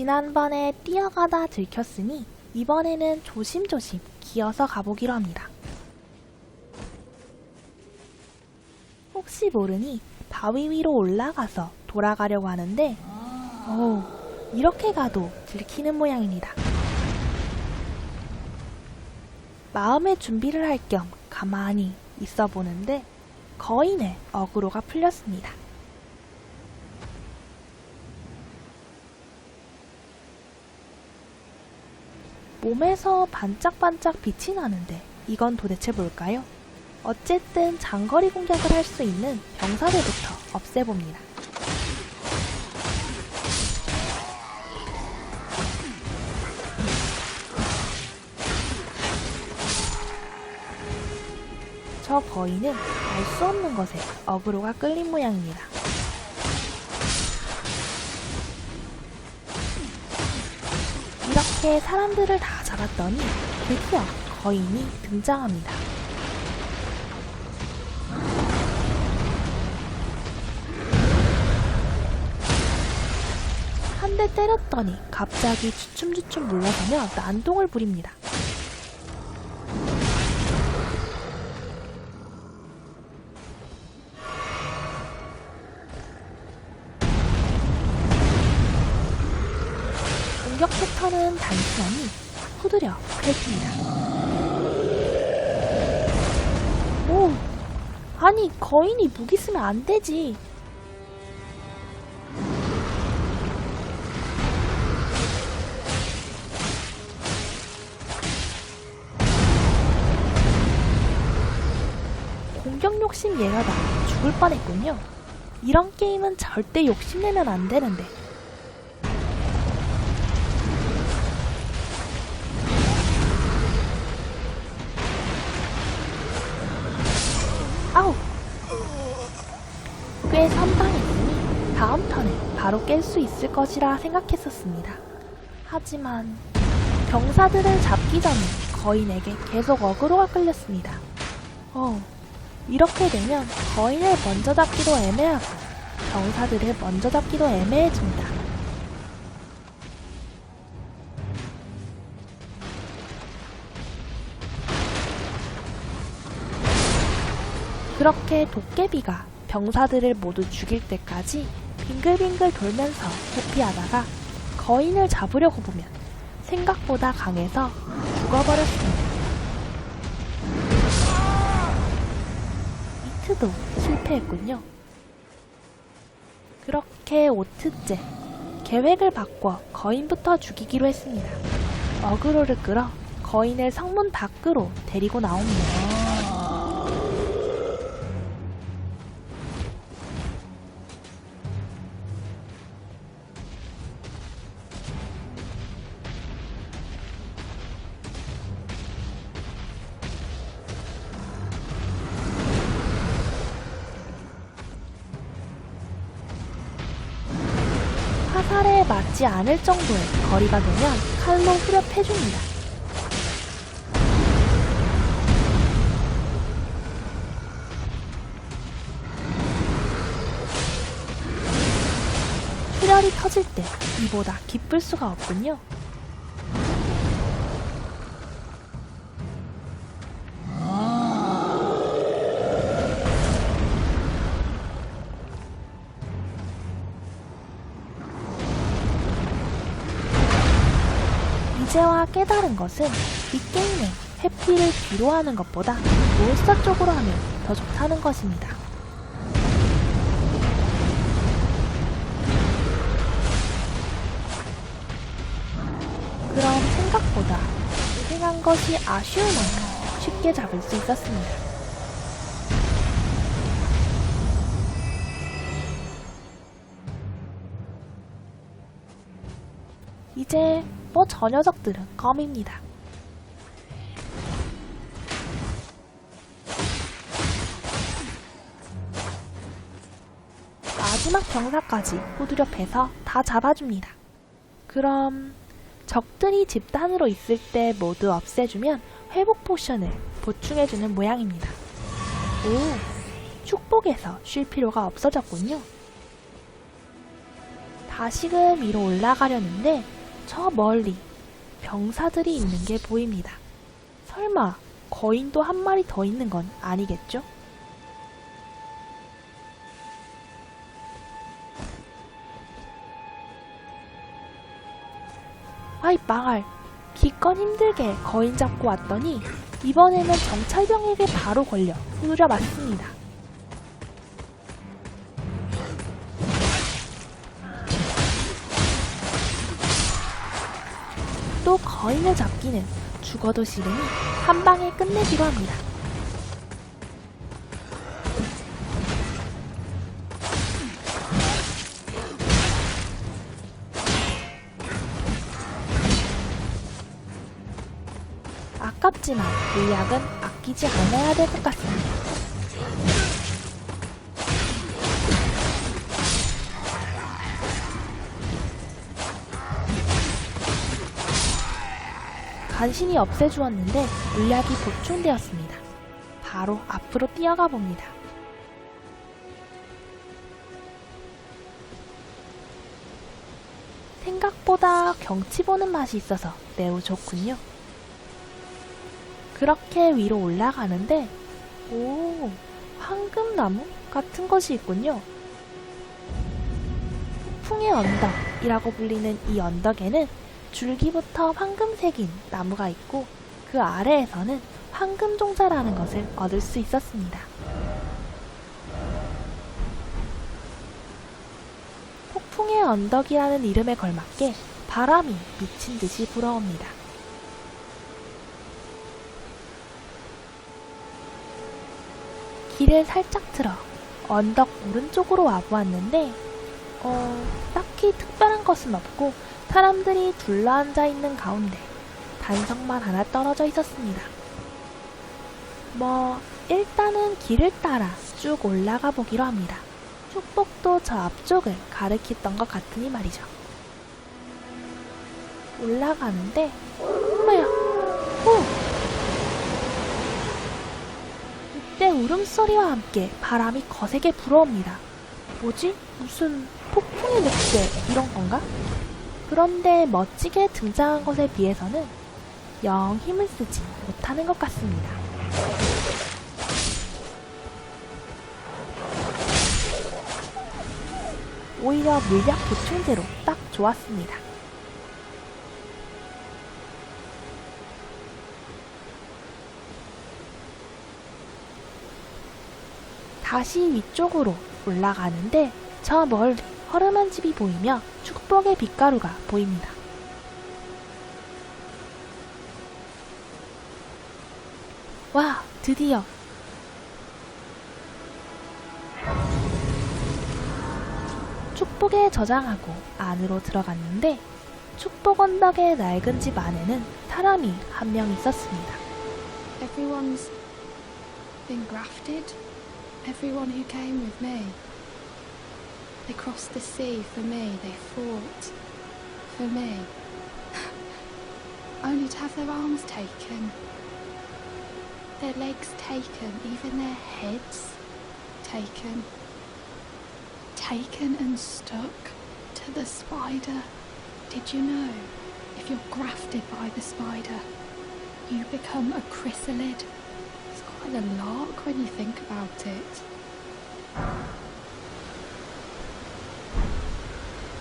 지난번에 뛰어가다 들켰으니 이번에는 조심조심 기어서 가보기로 합니다. 혹시 모르니 바위 위로 올라가서 돌아가려고 하는데, 오, 이렇게 가도 들키는 모양입니다. 마음의 준비를 할 겸 가만히 있어 보는데, 거인의 어그로가 풀렸습니다. 몸에서 반짝반짝 빛이 나는데 이건 도대체 뭘까요? 어쨌든 장거리 공격을 할 수 있는 병사들부터 없애봅니다. 저 거인은 알 수 없는 것에 어그로가 끌린 모양입니다. 이렇게 사람들을 다 잡았더니 드디어 거인이 등장합니다. 한 대 때렸더니 갑자기 주춤주춤 물러서며 난동을 부립니다. 공격 패턴은 단순하니 후드려 펼칩니다. 오, 아니 거인이 무기 쓰면 안 되지. 공격 욕심 얘가다 죽을 뻔했군요. 이런 게임은 절대 욕심내면 안 되는데. 바로 깰 수 있을 것이라 생각했었습니다. 하지만 병사들을 잡기 전에 거인에게 계속 어그로가 끌렸습니다. 어, 이렇게 되면 거인을 먼저 잡기도 애매하고 병사들을 먼저 잡기도 애매해집니다. 그렇게 도깨비가 병사들을 모두 죽일 때까지 빙글빙글 돌면서 회피하다가 거인을 잡으려고 보면 생각보다 강해서 죽어버렸습니다. 이트도 실패했군요. 그렇게 5트째 계획을 바꿔 거인부터 죽이기로 했습니다. 어그로를 끌어 거인을 성문 밖으로 데리고 나옵니다. 맞지 않을 정도의 거리가 되면 칼로 후렵해줍니다. 출혈이 터질 때 이보다 기쁠 수가 없군요. 이제와 깨달은 것은 이 게임은 회피를 뒤로 하는 것보다 몬스터 쪽으로 하면 더 좋다는 것입니다. 그럼 생각보다 생한 것이 아쉬울 만큼 쉽게 잡을 수 있었습니다. 이제 뭐 저 녀석들은 껌입니다. 마지막 병사까지 패서 다 잡아줍니다. 그럼 적들이 집단으로 있을 때 모두 없애주면 회복 포션을 보충해주는 모양입니다. 오, 축복에서 쉴 필요가 없어졌군요. 다시금 위로 올라가려는데 저 멀리 병사들이 있는 게 보입니다. 설마 거인도 한 마리 더 있는 건 아니겠죠? 아이 망할 기껏 힘들게 거인 잡고 왔더니 이번에는 정찰병에게 바로 걸려 후려 맞습니다. 또 거인을 잡기는 죽어도 싫으니 한 방에 끝내기로 합니다. 아깝지만 물약은 아끼지 않아야 될 것 같습니다. 간신히 없애주었는데 물약이 보충되었습니다. 바로 앞으로 뛰어가 봅니다. 생각보다 경치 보는 맛이 있어서 매우 좋군요. 그렇게 위로 올라가는데, 오, 황금나무 같은 것이 있군요. 풍의 언덕이라고 불리는 이 언덕에는 줄기부터 황금색인 나무가 있고 그 아래에서는 황금 종자라는 것을 얻을 수 있었습니다. 폭풍의 언덕이라는 이름에 걸맞게 바람이 미친 듯이 불어옵니다. 길을 살짝 틀어 언덕 오른쪽으로 와보았는데, 어, 딱히 특별한 것은 없고 사람들이 둘러앉아 있는 가운데 단성만 하나 떨어져 있었습니다. 뭐, 일단은 길을 따라 쭉 올라가 보기로 합니다. 축복도 저 앞쪽을 가리켰던 것 같으니 말이죠. 올라가는데, 엄마야, 오! 이때 울음소리와 함께 바람이 거세게 불어옵니다. 뭐지? 무슨 폭풍의 늑대 이런 건가? 그런데 멋지게 등장한 것에 비해서는 영 힘을 쓰지 못하는 것 같습니다. 오히려 물약 보충제로 딱 좋았습니다. 다시 위쪽으로 올라가는데 저 멀리 허름한 집이 보이며 축복의 빛가루가 보입니다. 와, 드디어 축복에 저장하고 안으로 들어갔는데 축복 언덕의 낡은 집 안에는 사람이 한 명 있었습니다. Everyone's been grafted. Everyone who came with me. They crossed the sea for me. They fought for me. Only to have their arms taken, their legs taken, even their heads taken. Taken and stuck to the spider. Did you know? If you're grafted by the spider, you become a chrysalid. It's quite a lark when you think about it.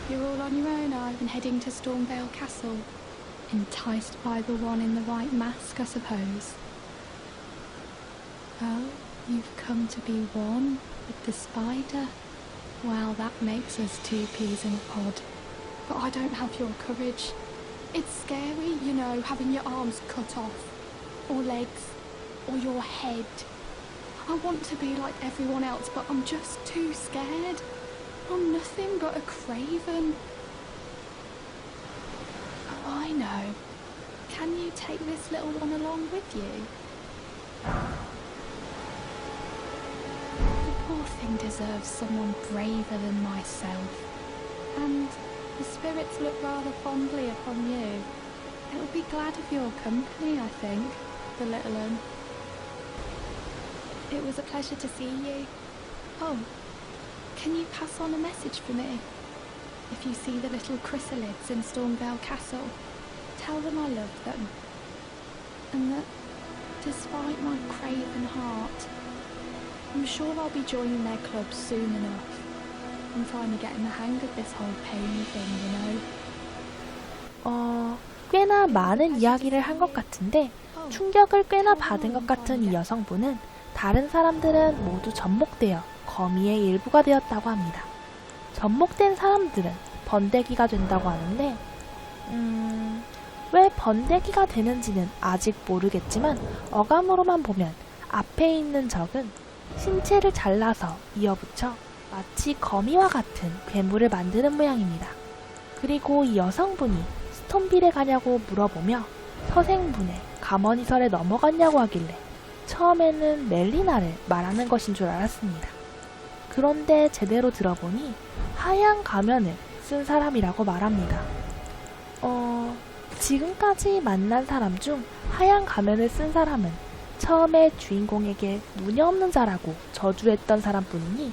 You're all on your own, Ivan, heading to Stormvale Castle. Enticed by the one in the white mask, I suppose. Oh, you've come to be one with the spider. Well, that makes us two peas in a pod. But I don't have your courage. It's scary, you know, having your arms cut off, or legs, or your head. I want to be like everyone else, but I'm just too scared. I'm nothing but a craven. Oh, I know. Can you take this little one along with you? The poor thing deserves someone braver than myself. And the spirits look rather fondly upon you. It'll be glad of your company, I think, the little one. It was a pleasure to see you. Oh, can you pass on a message for me? if you see the little chrysalids in Stormvale Castle, tell them I love them. And that, despite my craven heart, I'm sure I'll be joining their club soon enough. I'm finally getting the hang of this whole pain thing, you know. 어, 꽤나 많은 이야기를 한 것 같은데 충격을 꽤나 받은 것 같은 이 여성분은 다른 사람들은 모두 접목되어 거미의 일부가 되었다고 합니다. 접목된 사람들은 번데기가 된다고 하는데, 음, 왜 번데기가 되는지는 아직 모르겠지만 어감으로만 보면 앞에 있는 적은 신체를 잘라서 이어붙여 마치 거미와 같은 괴물을 만드는 모양입니다. 그리고 이 여성분이 스톤빌에 가냐고 물어보며 서생분의 가머니설에 넘어갔냐고 하길래 처음에는 멜리나를 말하는 것인 줄 알았습니다. 그런데 제대로 들어보니 하얀 가면을 쓴 사람이라고 말합니다. 어, 지금까지 만난 사람 중 하얀 가면을 쓴 사람은 처음에 주인공에게 무녀 없는 자라고 저주했던 사람뿐이니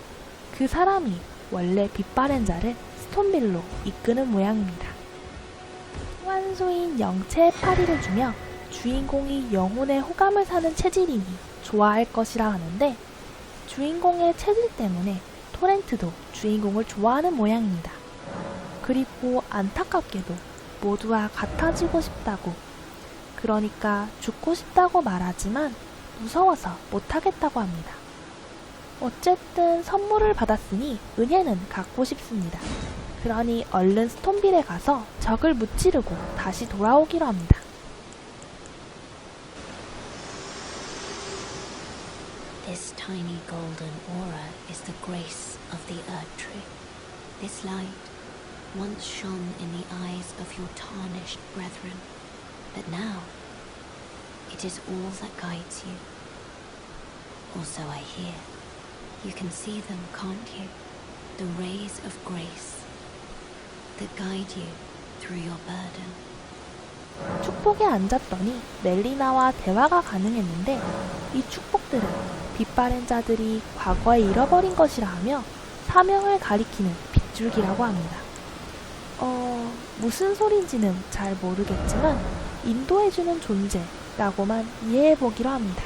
그 사람이 원래 빛바랜 자를 스톤빌로 이끄는 모양입니다. 소환소인 영체의 파리를 주며 주인공이 영혼의 호감을 사는 체질이니 좋아할 것이라 하는데 주인공의 체질 때문에 토렌트도 주인공을 좋아하는 모양입니다. 그리고 안타깝게도 모두와 같아지고 싶다고 그러니까 죽고 싶다고 말하지만 무서워서 못하겠다고 합니다. 어쨌든 선물을 받았으니 은혜는 갖고 싶습니다. 그러니 얼른 스톤빌에 가서 적을 무찌르고 다시 돌아오기로 합니다. Tiny golden aura is the grace of the Earth Tree. This light once shone in the eyes of your tarnished brethren, but now it is all that guides you. Also, I hear you can see them, can't you? The rays of grace that guide you through your burden. 축복에 앉았더니 멜리나와 대화가 가능했는데 이 축복들은 빛바랜 자들이 과거에 잃어버린 것이라 하며 사명을 가리키는 빗줄기라고 합니다. 어, 무슨 소린지는 잘 모르겠지만 인도해주는 존재라고만 이해해보기로 합니다.